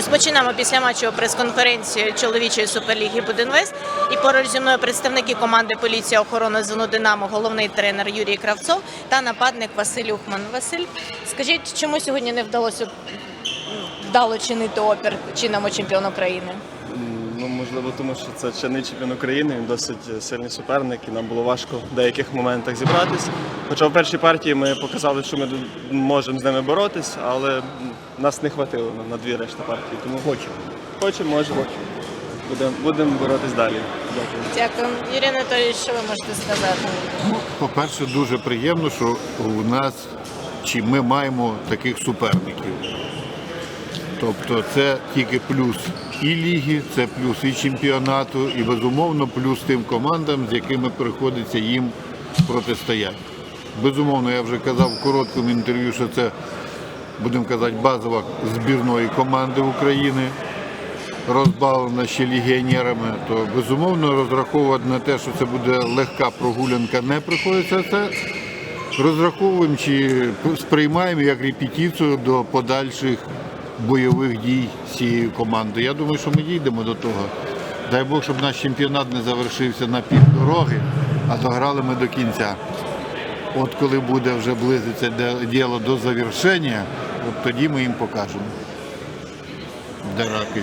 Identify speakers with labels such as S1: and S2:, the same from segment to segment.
S1: Розпочинаємо після матчу прес-конференцію чоловічої суперліги Будинвест. І поруч зі мною представники команди поліція охорони зону Динамо, головний тренер Юрій Кравцов та нападник Василь Ухман. Василь, скажіть, чому сьогодні не вдалося вдало чинити опір чинному чемпіону України?
S2: Ну, можливо, тому що це чинний чемпіон України, він досить сильний суперник, і нам було важко в деяких моментах зібратися. Хоча в першій партії ми показали, що ми можемо з ними боротись, але нас не хватило на, дві решта партії. Тому хочемо. Хочемо, можемо. Будемо будемо боротись далі. Дякую.
S1: Дякую. Юрій Анатолійович, що ви можете сказати?
S3: По-перше, дуже приємно, що у нас чи ми маємо таких суперників. Тобто це тільки плюс і ліги, це плюс і чемпіонату, і безумовно плюс тим командам, з якими приходиться їм протистояти. Безумовно, я вже казав в короткому інтерв'ю, що це, будемо казати, базова збірної команди України розбавлена ще легіонерами, то безумовно розраховувати на те, що це буде легка прогулянка, не приходиться. Це розраховуємо чи сприймаємо як репетицію до подальших бойових дій цієї команди. Я думаю, що ми дійдемо до того. Дай Бог, щоб наш чемпіонат не завершився на півдороги, а дограли ми до кінця. От коли буде вже близиться діло до завершення, от тоді ми їм покажемо. Де раки.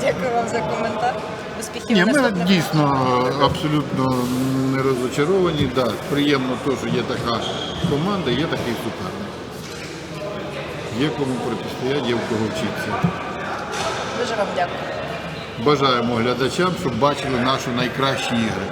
S1: Дякую вам за коментар. Успіхів
S3: Ні, ми дійсно абсолютно не розочаровані. Да, приємно те, що є така команда, є такий суперник. Є кому протистояти, є в кого вчитися.
S1: Дуже вам дякую.
S3: Бажаємо глядачам, щоб бачили наші найкращі ігри.